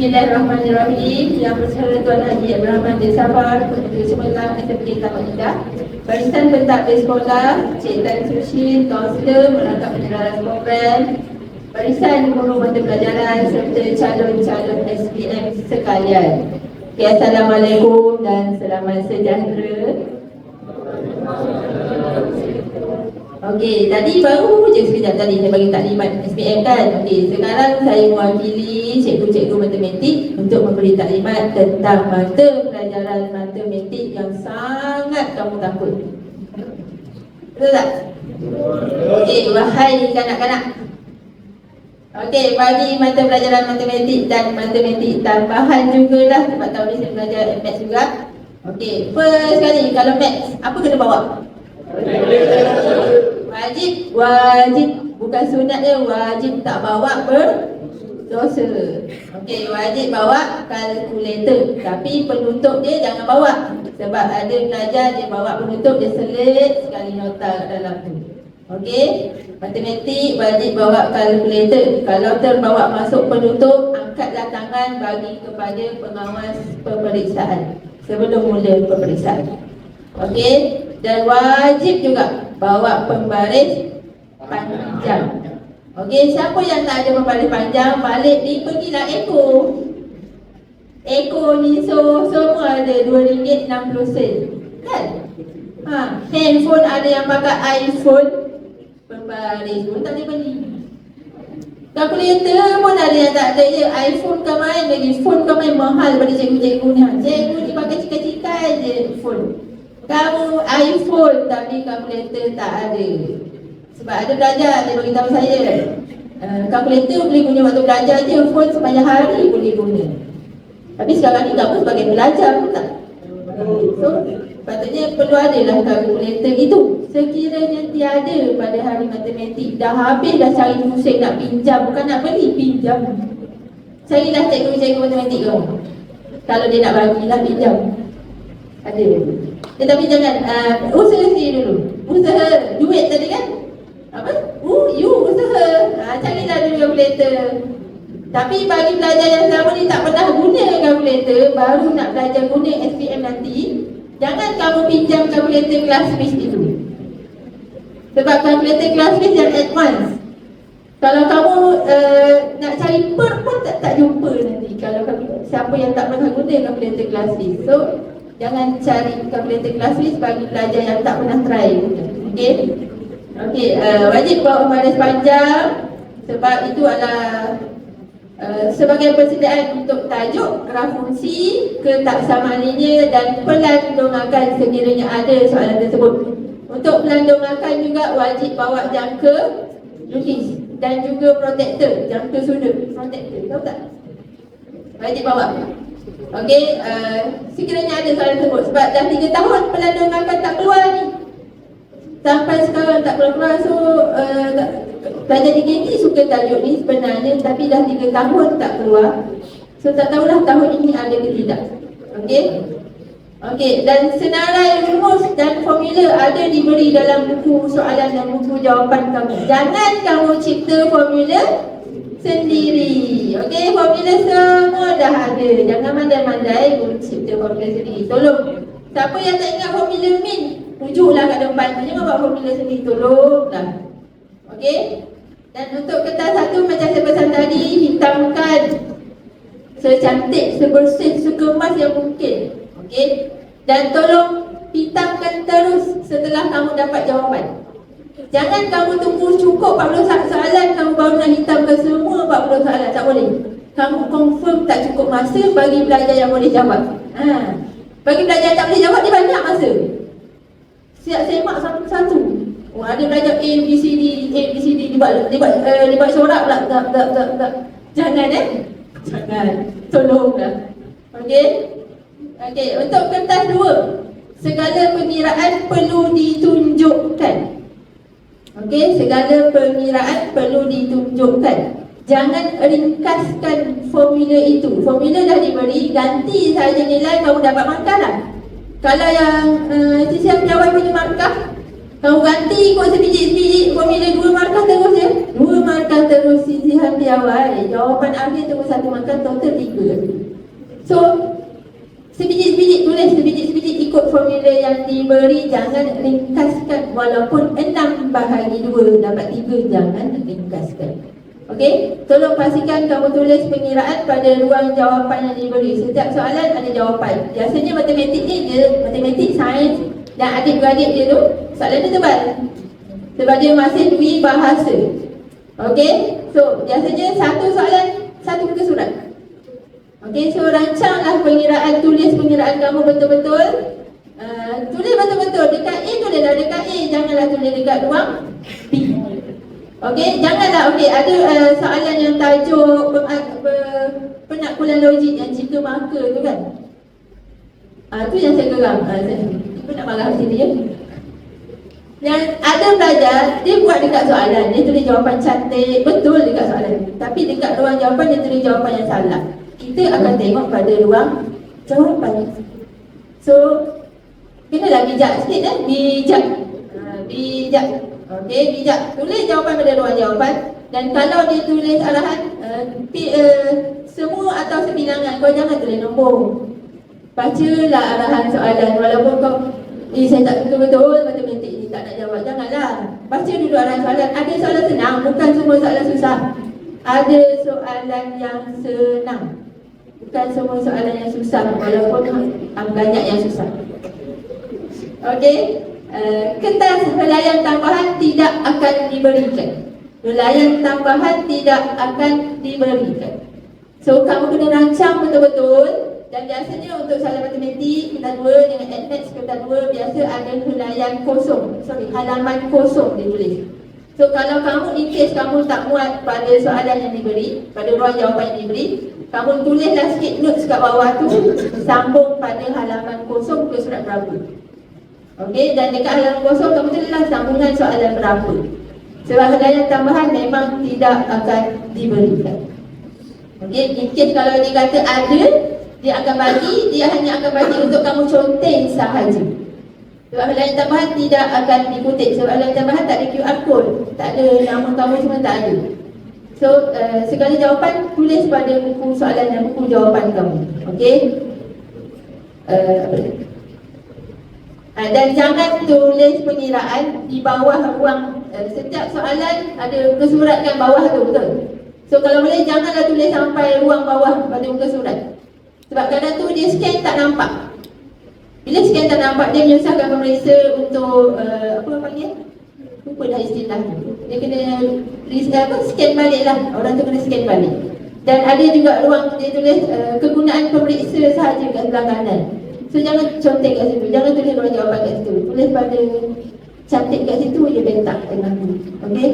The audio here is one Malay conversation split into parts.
Bismillahirrahmanirrahim. Yang bersama Tuan Haji Abraham bin Safar Ketua Semelang SMK Taman Indah Barisan pentadbir sekolah Cik Tan Sushi, Kaunselor, Merangkap Penyelaras Program Barisan guru mata pelajaran serta calon-calon SPM sekalian. Okay, Assalamualaikum dan selamat sejahtera Okey, tadi baru je sekejap tadi saya bagi taklimat SPM kan. Okey, sekarang saya mewakili cikgu-cikgu matematik untuk memberi taklimat tentang mata pelajaran matematik yang sangat kamu takut. Betul tak? Okey, wahai kanak-kanak. Okey, bagi mata pelajaran matematik dan matematik tambahan jugalah sebab tahun ni saya belajar maths juga. Okey, first sekali kalau maths, apa kena bawa? Wajib, wajib. Bukan sunat dia, wajib tak bawa berdosa. Okey, wajib bawa kalkulator. Tapi penutup dia jangan bawa. Sebab ada pelajar dia bawa penutup Dia selit sekali nota dalam tu. Okey, matematik wajib bawa kalkulator. Kalau terbawa masuk penutup Angkatlah tangan bagi kepada pengawas pemeriksaan Sebelum mula pemeriksaan Okey, dan wajib juga bawa pembaris panjang. Okey, siapa yang tak ada pembaris panjang, balik ni pergilah Eko. Eko ni so semua ada RM2.60 sen. Kan? Ha, handphone ada yang pakai iPhone pembaris pun tak boleh beli. Kalkulator pun ada yang tak ada je iPhone kau main lagi Phone kau main mahal pada cikgu-cikgu ni Cikgu ni pakai cika-cika je phone kamu iPhone tapi kalkulator tak ada. Sebab ada belajar dia beritahu saya. Uh, Kalkulator boleh guna waktu belajar je Phone sepanjang hari boleh guna. Tapi sekarang ni kamu sebagai belajar pun tak. So patutnya perlu adalah kalkulator itu Sekiranya tiada pada hari matematik Dah habis dah cari pusing nak pinjam Bukan nak beli, pinjam. Carilah cikgu-cikgu matematik kau Kalau dia nak bagilah pinjam. Ada tetapi jangan uh, usaha sendiri dulu. Usaha duit tadi kan? Apa? Uh, you usaha. Ha, carilah dulu kalkulator. Tapi bagi pelajar yang selama ni tak pernah guna kalkulator, baru nak belajar guna SPM nanti, jangan kamu pinjam kalkulator kelas fish itu. Sebab kalkulator kelas fish yang advance. Kalau kamu uh, nak cari per pun tak, tak jumpa nanti kalau kamu, siapa yang tak pernah guna kalkulator kelas fish. So, Jangan cari kalkulator kelas bagi pelajar yang tak pernah try. Okey? Okey, uh, wajib bawa pembaris panjang Sebab itu adalah uh, Sebagai persediaan untuk tajuk Graf fungsi Ketaksamaninya Dan pelan dongangkan sekiranya ada soalan tersebut. Untuk pelan dongangkan juga wajib bawa jangka lukis Dan juga protektor Jangka sudut Protektor, tahu tak? Wajib bawa Okey, uh, sekiranya ada soalan tersebut sebab dah 3 tahun pelandung makan tak keluar ni. Sampai sekarang tak keluar-keluar so uh, DKT suka tajuk ni sebenarnya tapi dah 3 tahun tak keluar. So tak tahulah tahun ini ada ke tidak. Okey. Okey, dan senarai rumus dan formula ada diberi dalam buku soalan dan buku jawapan kamu. Jangan kamu cipta formula sendiri. Okey, formula semua dah ada. Jangan mandai-mandai cipta formula sendiri. Tolong. Siapa yang tak ingat formula min, rujuklah kat depan. Jangan buat formula sendiri. Tolonglah. Okey? Dan untuk kertas satu macam saya pesan tadi, hitamkan secantik, sebersih, sekemas yang mungkin. Okey? Dan tolong hitamkan terus setelah kamu dapat jawapan. Jangan kamu tunggu cukup 40 soalan kamu baru nak hitamkan semua 40 soalan. Tak boleh. Kamu confirm tak cukup masa bagi pelajar yang boleh jawab. Ha. Bagi pelajar yang tak boleh jawab, dia banyak masa. Siap semak satu-satu. Oh, ada pelajar A, B, C, D, A, B, C, D, dia buat, dia buat, uh, dia buat syorak pula. Tak, tak, tak, tak. Jangan eh. Jangan. Tolonglah. Okey? Okey, untuk kertas dua. Segala pengiraan perlu ditunjukkan. Okey, segala pengiraan perlu ditunjukkan. Jangan ringkaskan formula itu. Formula dah diberi, ganti saja nilai kamu dapat markah lah. Kalau yang uh, sisiap jawab punya markah, kamu ganti ikut sebiji-sebiji formula dua markah terus je. Dua markah terus di awal Jawapan akhir terus satu markah total tiga So Sebiji-sebiji tulis sebiji-sebiji ikut formula yang diberi Jangan ringkaskan Walaupun enam bahagi dua dapat tiga Jangan ringkaskan Okey, tolong pastikan kamu tulis pengiraan pada ruang jawapan yang diberi. Setiap soalan ada jawapan. Biasanya matematik ni dia matematik, sains dan adik-beradik dia tu soalan dia tebal. Sebab dia masih dui bahasa. Okey, so biasanya satu soalan satu muka surat. Okey, so rancanglah pengiraan, tulis pengiraan kamu betul-betul. Uh, tulis betul-betul dekat A tulislah dekat A, janganlah tulis dekat ruang B. Okey, janganlah okey ada uh, soalan yang tajuk ber, ber, penakbulan logik yang jika maka tu kan. Ah uh, tu yang saya geram. Uh, saya pun nak marah sini ya. Yang ada pelajar dia buat dekat soalan, dia tulis jawapan cantik, betul dekat soalan. Tapi dekat ruang jawapan dia tulis jawapan yang salah. Kita akan tengok pada ruang jawapan. So, kenalah bijak sikit eh, bijak. Uh, bijak. Okey, bijak. Tulis jawapan pada luar jawapan. Dan kalau dia tulis arahan uh, pi, uh, semua atau sebilangan kau jangan tulis nombor. Bacalah arahan soalan. Walaupun kau Eh saya tak betul-betul matematik ni tak nak jawab. Janganlah. Baca dulu arahan soalan. Ada soalan senang Bukan semua soalan susah. Ada soalan yang senang Bukan semua soalan yang susah. Walaupun banyak yang susah. Okey Eh, kertas helaian tambahan tidak akan diberikan. Helaian tambahan tidak akan diberikan. So kamu kena rancang betul-betul dan biasanya untuk soalan matematik kita dua dengan advanced kita dua biasa ada helaian kosong. Sorry, halaman kosong ditulis. So kalau kamu in case kamu tak muat pada soalan yang diberi, pada ruang jawapan yang diberi, kamu tulislah sikit notes kat bawah tu sambung pada halaman kosong ke surat berapa. Okey, dan dekat halaman kosong kamu tulislah sambungan soalan berapa. Sebab halaman tambahan memang tidak akan diberikan. Okey, in kalau dia kata ada, dia akan bagi, dia hanya akan bagi untuk kamu conteng sahaja. Sebab halaman tambahan tidak akan dikutip. Sebab halaman tambahan tak ada QR code. Tak ada nama kamu semua tak ada. So, uh, segala jawapan tulis pada buku soalan dan buku jawapan kamu. Okey? Uh, dan jangan tulis pengiraan di bawah ruang uh, setiap soalan ada muka surat kan bawah tu betul. So kalau boleh janganlah tulis sampai ruang bawah pada muka surat. Sebab kadang tu dia scan tak nampak. Bila scan tak nampak dia menyusahkan pemeriksa untuk uh, apa panggil? Lupa dah istilah Dia kena apa, scan balik lah Orang tu kena scan balik Dan ada juga ruang dia tulis uh, Kegunaan pemeriksa sahaja kat sebelah kanan So jangan contek kat situ, jangan tulis orang jawapan kat situ. Tulis pada cantik kat situ je bentak tengah tu Okay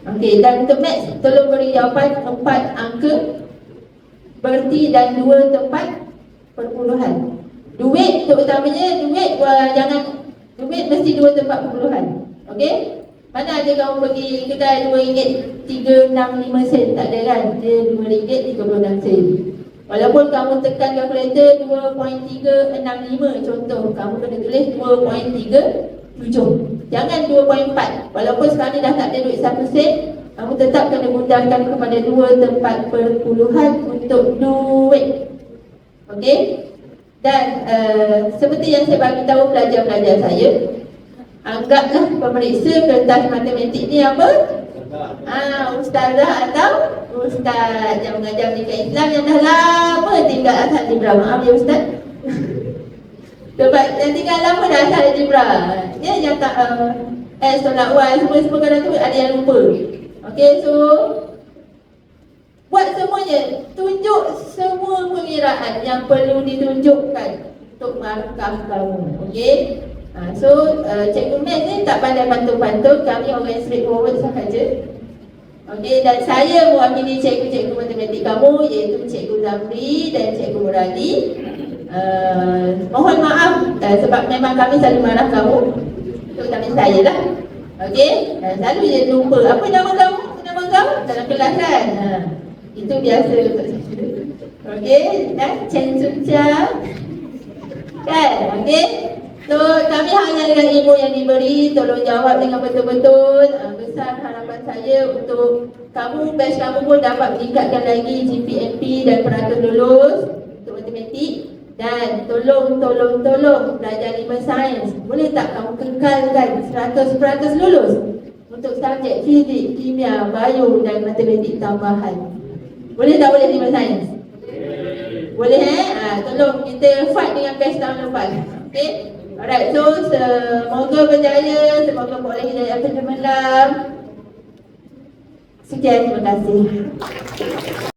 Okay dan untuk maths, tolong beri jawapan empat angka Berti dan dua tempat perpuluhan. Duit terutamanya, duit wah, jangan Duit mesti dua tempat perpuluhan. Okay mana ada kamu pergi kedai RM2.365 sen? Tak ada kan? Dia RM2.36 sen Walaupun kamu tekan kalkulator 2.365 contoh Kamu kena tulis 2.37 Jangan 2.4 Walaupun sekarang ni dah tak ada duit 1 sen Kamu tetap kena mudahkan kepada 2 tempat perpuluhan untuk duit. Okey Dan uh, seperti yang saya bagi tahu pelajar-pelajar saya Anggaplah pemeriksa kertas matematik ni apa? Ah, ustazah atau ustaz yang mengajar dekat Islam yang dah lama tinggal asal Jibra. Maaf ya ustaz. Sebab yang tinggal lama dah asal Jibra. Dia yang tak uh, eh solat wal semua semua kadang tu ada yang lupa. Okey, so buat semuanya, tunjuk semua pengiraan yang perlu ditunjukkan untuk markah kamu. Okey? Ha, so, uh, cikgu Math ni tak pandai pantun-pantun Kami orang yang straightforward sahaja Okey, dan saya mewakili cikgu-cikgu matematik kamu Iaitu cikgu Zamri dan cikgu Murali uh, Mohon maaf uh, sebab memang kami selalu marah kamu Terutama saya lah Okey, uh, selalu je lupa Apa nama kamu? Nama kamu? Dalam kelas kan? Uh, itu biasa Okey, dan Chen Sucha Kan? Okey So kami hanya dengan ilmu yang diberi Tolong jawab dengan betul-betul uh, Besar harapan saya untuk Kamu batch kamu pun dapat meningkatkan lagi GPMP dan peratus lulus Untuk matematik Dan tolong, tolong, tolong Belajar lima sains Boleh tak kamu kekalkan 100% lulus Untuk subjek fizik, kimia, bio dan matematik tambahan Boleh tak boleh lima sains? Boleh eh? Ha, tolong kita fight dengan best tahun lepas Okay? Alright, so semoga berjaya, semoga boleh hidayah penjemelam. Sekian, terima kasih.